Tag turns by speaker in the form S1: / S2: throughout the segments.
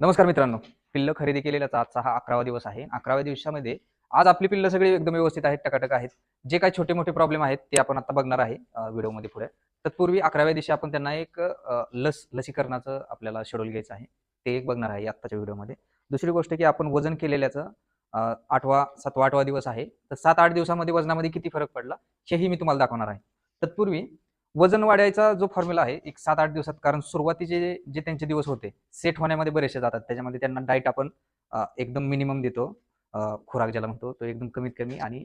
S1: नमस्कार मित्रांनो. पिल्ल खरेदी केलेल्याचा आजचा हा अकरावा दिवस आहे. अकराव्या दिवसामध्ये आज आपली पिल्ल सगळी एकदम व्यवस्थित आहेत टकाटक आहेत. जे काही छोटे मोठे प्रॉब्लेम आहेत ते आपण आता बघणार आहे व्हिडिओमध्ये पुढे. तत्पूर्वी अकराव्या दिवशी आपण त्यांना एक लस लसीकरणाचं आपल्याला शेड्यूल घ्यायचं आहे. ते एक बघणार आहे आत्ताच्या व्हिडिओमध्ये. दुसरी गोष्ट की आपण वजन केलेल्याचं आठवा सातवा आठवा दिवस आहे. तर सात आठ दिवसामध्ये वजनामध्ये किती फरक पडला हेही मी तुम्हाला दाखवणार आहे. तत्पूर्वी वजन वाढायचा जो फॉर्म्युला आहे एक सात आठ दिवसात कारण सुरुवातीचे जे- त्यांचे दिवस होते सेट होण्यामध्ये बरेचसे जातात. त्याच्यामध्ये त्यांना डाईट आपण एकदम मिनिमम देतो. खुराक ज्याला म्हणतो तो एकदम कमीत कमी आणि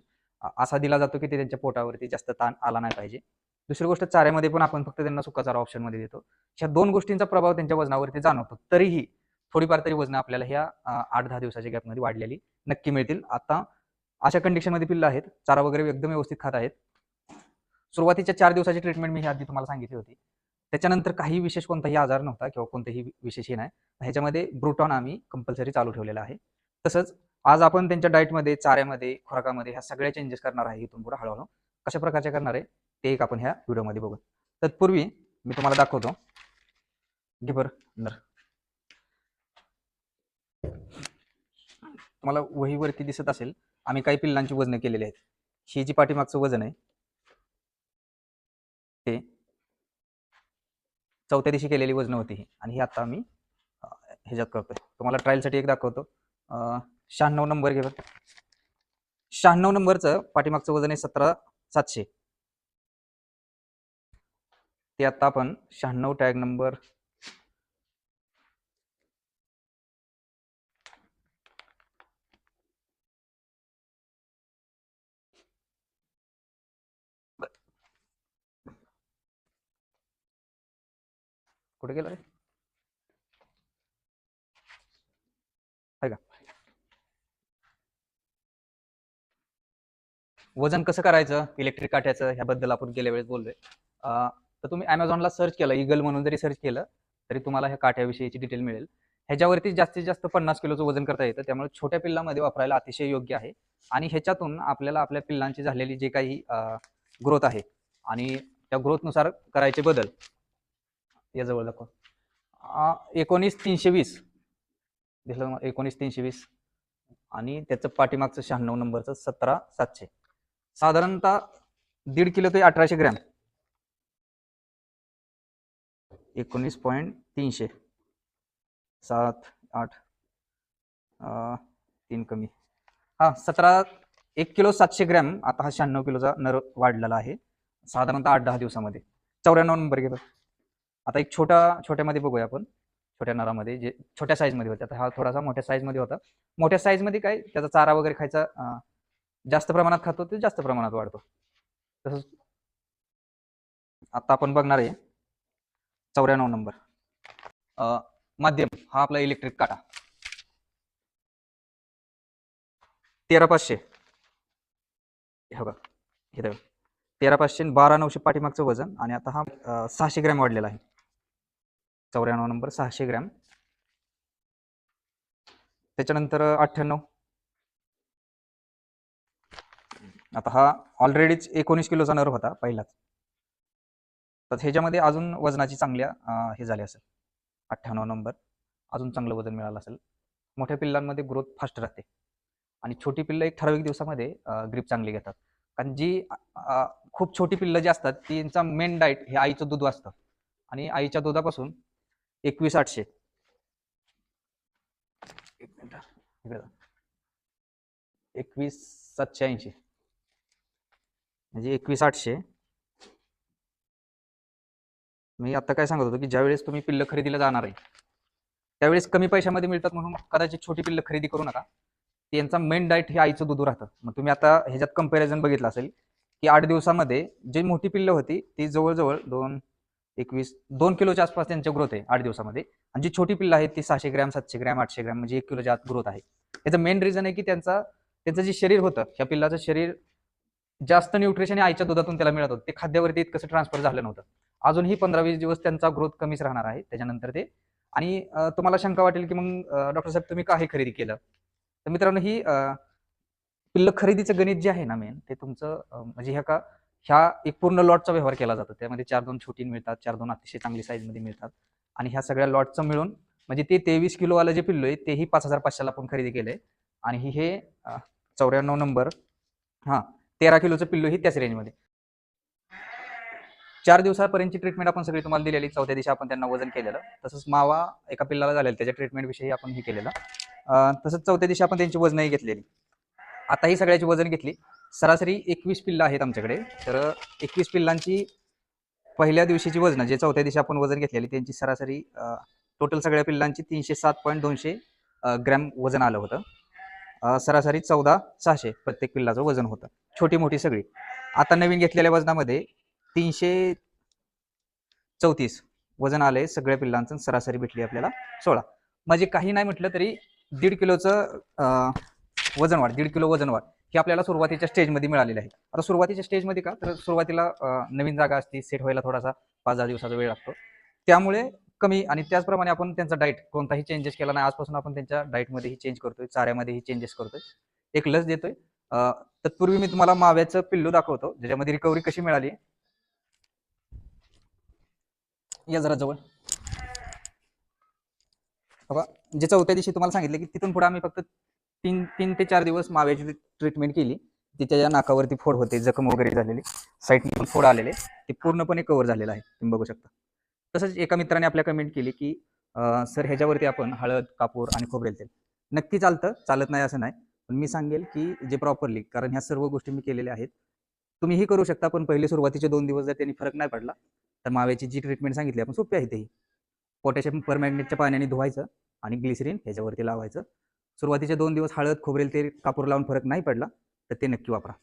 S1: असा दिला जातो की ते त्यांच्या पोटावरती जास्त ताण आला नाही पाहिजे. दुसरी गोष्ट चाऱ्यामध्ये पण आपण फक्त त्यांना सुका चारा ऑप्शनमध्ये देतो. ह्या दोन गोष्टींचा प्रभाव त्यांच्या वजनावरती जाणवतो. तरीही थोडीफार तरी वजन आपल्याला ह्या आठ दहा दिवसाच्या गॅपमध्ये वाढलेली नक्की मिळतील. आता अशा कंडिशनमध्ये पिल्लं आहेत. चारा वगैरे एकदम व्यवस्थित खात आहेत. सुरुवातीच्या चार दिवसाची ट्रीटमेंट मी आधी तुम्हाला सांगितली होती. त्याच्यानंतर काही विशेष कोणताही आजार नव्हता किंवा कोणतेही विशेष हे नाही. ह्याच्यामध्ये ब्रुटॉन आम्ही कंपल्सरी चालू ठेवलेला आहे. तसंच आज आपण त्यांच्या डाएटमध्ये चाऱ्यामध्ये खुराकामध्ये ह्या सगळ्या चेंजेस करणार आहे इथून पुढे हळूहळू. कशा प्रकारचे करणार आहे ते एक आपण ह्या व्हिडिओमध्ये बघू. तत्पूर्वी मी तुम्हाला दाखवतो. घे बरं नर तुम्हाला वहीवरती दिसत असेल आम्ही काही पिल्लांची वजनं केलेली आहेत. ही जी पाठीमागचं वजन आहे ते चौथ्या दिवशी केलेली वजन होती ही. आणि ही आता आम्ही ह्याच्यात करतोय. तुम्हाला ट्रायलसाठी एक दाखवतो. शहाण्णव नंबर घे शहाण्णव नंबरचं पाठीमागचं वजन आहे सतरा सातशे. ते आता आपण शहाण्णव टॅग नंबर कुठे गेला रे? वजन कसं करायचं? इलेक्ट्रिक काट्याचं ह्याबद्दल आपण गेल्या वेळेस बोललोय. तर तुम्ही अमेझॉनला सर्च केलं इगल म्हणून जरी सर्च केलं तरी तुम्हाला ह्या काट्याविषयीची डिटेल मिळेल. ह्याच्यावरती जास्तीत जास्त पन्नास किलोचं वजन करता येतं त्यामुळे छोट्या पिल्लामध्ये वापरायला अतिशय योग्य आहे. आणि ह्याच्यातून आपल्याला आपल्या पिल्लांची झालेली जे काही ग्रोथ आहे आणि त्या ग्रोथनुसार करायचे बदल याजवळ दाखवा. एकोणीस तीनशे वीस. दिसलं एकोणीस तीनशे वीस. आणि त्याचं पाठीमागचं शहाण्णव नंबरचं सतरा सातशे. साधारणतः दीड किलो ते अठराशे ग्रॅम. एकोणीस पॉईंट तीनशे. सात आठ. अं, तीन कमी. हा सतरा एक किलो सातशे ग्रॅम. आता हा शहाण्णव किलोचा नर वाढलेला आहे. साधारणतः आठ दहा दिवसामध्ये. चौऱ्याण्णव नंबर घेतो आता एक छोटा छोट्यामध्ये बघूया आपण. छोट्या नरामध्ये जे छोट्या साईजमध्ये होते. आता हा थोडासा मोठ्या साईजमध्ये होता. मोठ्या साईजमध्ये काय त्याचा चारा वगैरे खायचा जास्त प्रमाणात खातो ते जास्त प्रमाणात वाढतो. तसंच आता आपण बघणार आहे. चौऱ्याण्णव नंबर. माध्यम हा आपला इलेक्ट्रिक काटा. तेरा पाचशे हे बघा हे तेरा पाचशे बारा नऊशे पाठीमागचं वजन आणि आता हा सहाशे ग्रॅम वाढलेला आहे. चौऱ्याण्णव नंबर सहाशे ग्रॅम. त्याच्यानंतर अठ्ठ्याण्णव. आता हा ऑलरेडीच एकोणीस किलोचा नर होता पहिलाच. तर ह्याच्यामध्ये अजून वजनाची चांगल्या हे झाले असेल. अठ्ठ्याण्णव नंबर. अजून चांगलं वजन मिळालं असेल. मोठ्या पिल्लांमध्ये ग्रोथ फास्ट राहते. आणि छोटी पिल्लं एक ठराविक दिवसामध्ये ग्रीप चांगली घेतात. कारण जी खूप छोटी पिल्लं जी असतात त्यांचा मेन डाएट हे आईचं दूध असतं आणि आईच्या दुधापासून एकवीस आठशे. एक मिनिट. एकवीस सातशे ऐंशी. म्हणजे एकवीस आठशे. मी आता काय सांगत होतो की ज्यावेळेस तुम्ही पिल्लं खरेदीला जाणार आहे त्यावेळेस कमी पैशामध्ये मिळतात म्हणून कदाचित छोटी पिल्लं खरेदी करू नका. त्यांचा मेन डाएट हे आईचं दूध राहतं. मग तुम्ही आता ह्याच्यात कंपॅरिझन बघितलं असेल की आठ दिवसामध्ये जी मोठी पिल्लं होती ती जवळजवळ दोन एकवीस दोन किलोच्या आसपास त्यांची ग्रोथ आहे आठ दिवसामध्ये. आणि जी छोटी पिल्लं आहेत ती सहाशे ग्रॅम सातशे ग्रॅम आठशे ग्रॅम म्हणजे एक किलोच्या आत ग्रोथ आहे. याचं मेन रिझन आहे की त्यांचा त्यांचं जे शरीर होतं ह्या पिल्लाचं शरीर जास्त न्यूट्रिशन हे आईच्या दुधातून त्याला मिळत होतं. ते खाद्यावरती इतकंसं ट्रान्सफर झालं नव्हतं. अजूनही पंधरा वीस दिवस त्यांचा ग्रोथ कमीच राहणार आहे. त्याच्यानंतर ते आणि तुम्हाला शंका वाटेल की मग डॉक्टर साहेब तुम्ही का हे खरेदी केलं? तर मित्रांनो ही पिल्ल खरेदीचं गणित जे आहे ना मेन ते तुमचं म्हणजे ह्या का ह्या एक पूर्ण लॉटचा व्यवहार केला जातो. त्यामध्ये चार दोन छोटी मिळतात चार दोन अतिशय चांगली साईजमध्ये मिळतात. आणि ह्या सगळ्या लॉटचं मिळून म्हणजे ते तेवीस किलोवालं जे पिल्लो आहे तेही पाच हजार पाचशेला आपण खरेदी केलंय. आणि ही हे चौऱ्याण्णव नंबर हां तेरा किलोचं पिल्लो ही त्याच रेंजमध्ये चार दिवसापर्यंतची ट्रीटमेंट आपण सगळी तुम्हाला दिलेली चौथ्या दिवशी आपण त्यांना वजन केलेलं. तसंच मावा एका पिल्लाला झालेला त्याच्या ट्रीटमेंटविषयी आपण हे केलेलं. तसंच चौथ्या दिवशी आपण त्यांची वजनही घेतलेली. आता ही सगळ्याची वजन घेतली. सरासरी एकवीस पिल्लं आहेत आमच्याकडे. तर एकवीस पिल्लांची पहिल्या दिवशीची वजन जे चौथ्या दिवशी आपण वजन घेतलेली त्यांची सरासरी टोटल सगळ्या पिल्लांची तीनशे सात पॉईंट दोनशे ग्रॅम वजन आलं होतं. सरासरी चौदा सहाशे प्रत्येक पिल्लाचं वजन होतं. छोटी मोठी सगळी. आता नवीन घेतलेल्या वजनामध्ये तीनशे चौतीस वजन आलंय सगळ्या पिल्लांचं सरासरी भेटली आपल्याला सोळा. म्हणजे काही नाही म्हटलं तरी दीड किलोचं वजन वाढ दीड किलो वजन वाढ. हे आपल्याला सुरुवातीच्या स्टेजमध्ये मिळालेले आहे. आता सुरुवातीच्या स्टेजमध्ये का? तर सुरुवातीला नवीन जागा असते सेट व्हायला थोडासा पाच दहा दिवसाचा वेळ लागतो. त्यामुळे कमी आणि त्याचप्रमाणे आपण त्यांचा डाईट कोणताही चेंजेस केला नाही. आजपासून आपण त्यांच्या डाईटमध्येही चेंज करतोय चाऱ्यामध्येही चेंजेस करतोय. एक लस देतोय. तत्पूर्वी मी तुम्हाला माव्याचं पिल्लू दाखवतो ज्याच्यामध्ये रिकव्हरी कशी मिळाली. या जरा जवळ. बघा जे चौथ्या दिवशी तुम्हाला सांगितलं की तिथून पुढे आम्ही फक्त तीन तीन ते चार दिवस माव्याची ट्रीटमेंट केली. तिच्या ज्या नाकावरती फोड होते जखम वगैरे झालेली साईडने फोड आलेले ते पूर्णपणे कव्हर झालेलं आहे. तुम्ही बघू शकता. तसंच एका मित्राने आपल्या कमेंट केली की सर ह्याच्यावरती आपण हळद कापूर आणि खोबरेल तेल. नक्की चालतं चालत नाही असं नाही. पण मी सांगेल की जे प्रॉपरली कारण ह्या सर्व गोष्टी मी केलेल्या आहेत. तुम्हीही करू शकता पण पहिले सुरुवातीचे दोन दिवस जर त्यांनी फरक नाही पडला तर माव्याची जी ट्रीटमेंट सांगितली आपण सोपी आहे तेही. पोटॅशियम परमॅग्नेटच्या पाण्याने धुवायचं आणि ग्लिसरीन ह्याच्यावरती लावायचं. सुरुवातीचे दोन दिवस हळद खोबरेल तेल कापूर लावून फरक नाही पडला तर ते नक्की वापरा.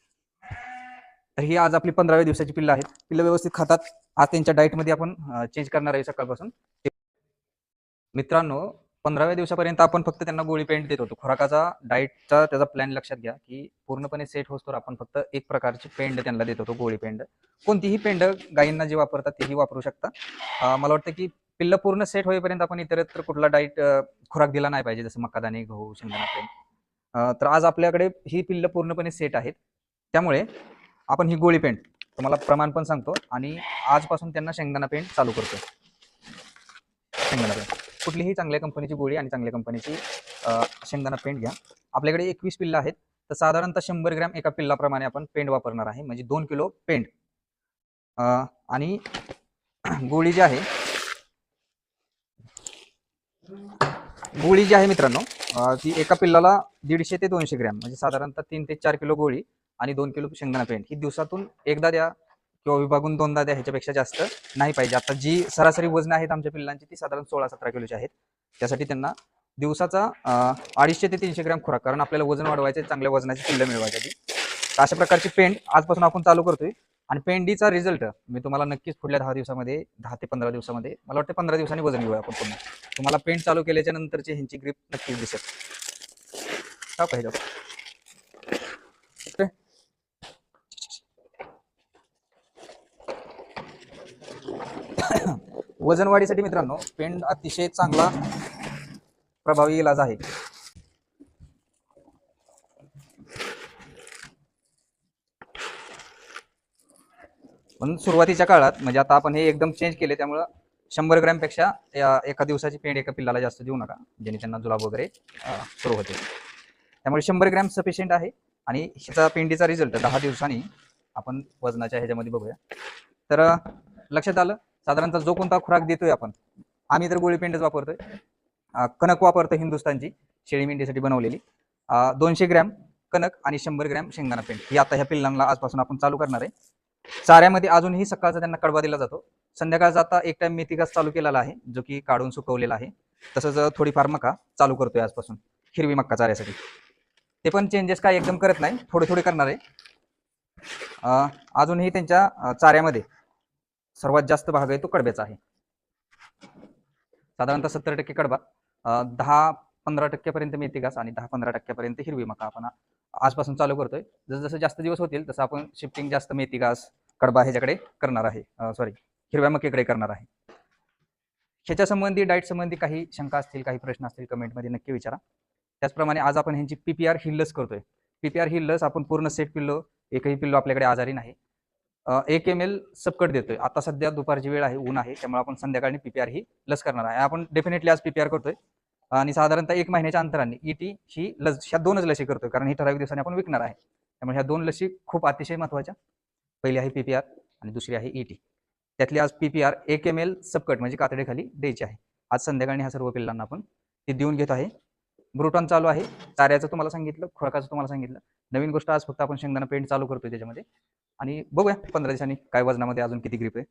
S1: तर ही आज आपली पंधराव्या दिवसाची पिल्लं आहेत. पिल्लं व्यवस्थित खातात. आज त्यांच्या डाईटमध्ये आपण चेंज करणार आहे सकाळपासून. मित्रांनो पंधराव्या दिवसापर्यंत आपण फक्त त्यांना गोळी पेंट देत होतो. खुराकाचा डाईटचा त्याचा प्लॅन लक्षात घ्या की पूर्णपणे सेट होतो आपण फक्त एक प्रकारची पेंड त्यांना देत होतो गोळी पेंड. कोणतीही पेंड गायींना जे वापरतात तेही वापरू शकता. मला वाटतं की पिल्ल पूर्ण सेट होईपर्यंत आपण इतरत्र कुठला डाईट खुराक दिला नाही पाहिजे जसं मक्कादाणे गहू शेंगदाणा तर आज आपल्याकडे ही पिल्ल पूर्णपणे सेट आहेत. त्यामुळे आपण ही गोळी पेंट तुम्हाला प्रमाण पण सांगतो आणि आजपासून त्यांना शेंगदाणा पेंट चालू करतो. शेंगदाणा पेंट. कुठलीही चांगल्या कंपनीची गोळी आणि चांगल्या कंपनीची शेंगदाणा पेंट घ्या. आपल्याकडे एकवीस पिल्लं आहेत. तर साधारणतः शंभर ग्रॅम एका पिल्लाप्रमाणे आपण पेंट वापरणार आहे. म्हणजे दोन किलो पेंट. आणि गोळी जी आहे गोळी जी आहे मित्रांनो अं, ती एका पिल्लाला दीडशे ते दोनशे ग्रॅम म्हणजे साधारणतः तीन ते चार किलो गोळी आणि दोन किलो शेंगदाणा पेंट ही दिवसातून एकदा द्या किंवा विभागून दोनदा द्या ह्याच्यापेक्षा जास्त नाही पाहिजे. आता जी सरासरी वजन आहेत आमच्या पिल्लांची ती साधारण सोळा सतरा किलोची आहेत. त्यासाठी त्यांना दिवसाचा अं, अडीचशे ते तीनशे ग्रॅम खुराक कारण आपल्याला वजन वाढवायचे चांगल्या वजनाची पिल्लं मिळवायची तर अशा प्रकारची पेंट आजपासून आपण चालू करतोय. आणि पेंडीचा रिझल्ट मी तुम्हाला नक्कीच पुढल्या दहा दिवसामध्ये दहा ते पंधरा दिवसामध्ये मला वाटतं पंधरा दिवसांनी वजन घेऊया आपण पुन्हा. तुम्हाला पेंट चालू केल्याच्या नंतरची ह्यांची ग्रीप नक्कीच दिसेल. का पाहिजे वजन वाढीसाठी मित्रांनो पेंट अतिशय चांगला प्रभावी इलाज आहे. पण सुरुवातीच्या काळात म्हणजे आता आपण हे एकदम चेंज केले त्यामुळं शंभर ग्रॅमपेक्षा या एका दिवसाची पेंड एका पिल्लाला जास्त देऊ नका ज्याने त्यांना जुलाब वगैरे सुरू होते. त्यामुळे शंभर ग्रॅम सफिशियंट आहे आणि ह्याचा पेंडीचा रिझल्ट दहा दिवसांनी आपण वजनाच्या ह्याच्यामध्ये बघूया. तर लक्षात आलं? साधारणतः जो कोणता खुराक देतोय आपण आम्ही तर गोळी पेंडच वापरतोय. कणक वापरतो हिंदुस्थानची शेळी मेंढीसाठी बनवलेली. दोनशे ग्रॅम कणक आणि शंभर ग्रॅम शेंगदाणा पेंट ही आता ह्या पिल्लांना आजपासून आपण चालू करणार आहे. चाऱ्यामध्ये अजूनही सकाळचा त्यांना कडवा दिला जातो. संध्याकाळचा आता एक टाइम मेथी घास चालू केलेला आहे जो की काढून सुकवलेला आहे. तसंच थोडीफार मका चालू करतोय आजपासून हिरवी मक्का चाऱ्यासाठी. ते पण चेंजेस काय एकदम करत नाही थोडे थोडे करणार आहे. अजूनही त्यांच्या चाऱ्यामध्ये सर्वात जास्त भाग आहे तो कडब्याचा आहे. साधारणतः सत्तर टक्के कडबा दहा पंधरा टक्क्यापर्यंत मेथी घास आणि दहा पंधरा टक्क्यापर्यंत हिरवी मका आपण आजपासून चालू करतोय. जसं जसं जास्त दिवस होतील तसं आपण शिफ्टिंग जास्त मेथी घास कडबा ह्याच्याकडे करणार आहे. सॉरी हिरव्या मक्कीकडे करणार आहे. ह्याच्या संबंधी डाईट संबंधी काही शंका असतील काही प्रश्न असतील कमेंटमध्ये नक्की विचारा. त्याचप्रमाणे आज आपण ह्यांची पीपीआर ही लस करतोय. पीपीआर ही लस आपण पूर्ण सेट पिल्लो एकही पिल्लो आपल्याकडे आजारी नाही. एक एम एल सबकट देतोय. आता सध्या दुपारची वेळ आहे ऊन आहे त्यामुळे आपण संध्याकाळी पीपीआर ही लस करणार आहे. आपण डेफिनेटली आज पीपीआर करतोय. आणि साधारणतः एक महिन्याच्या अंतराने ईटी ही लस ह्या दोनच लसी करतोय. कारण ही ठराविक दिवसांनी आपण विकणार आहे. त्यामुळे ह्या दोन लसी खूप अतिशय महत्त्वाच्या पहिली आहे पीपीआर आणि दुसरी आहे ई टी त्यातली आज पीपीआर एक एम एल सबकट म्हणजे कातडीखाली द्यायची आहे. आज संध्याकाळी ह्या सर्व पिल्लांना आपण ती देऊन घेत आहे. ब्रुटॉन चालू आहे. चाऱ्याचं तुम्हाला सांगितलं खुराकाचं तुम्हाला सांगितलं. नवीन गोष्ट आज फक्त आपण शेंगदाणा पेंट चालू करतोय त्याच्यामध्ये. आणि बघूया पंधरा दिवसांनी काय वजनामध्ये अजून किती ग्रीप आहे.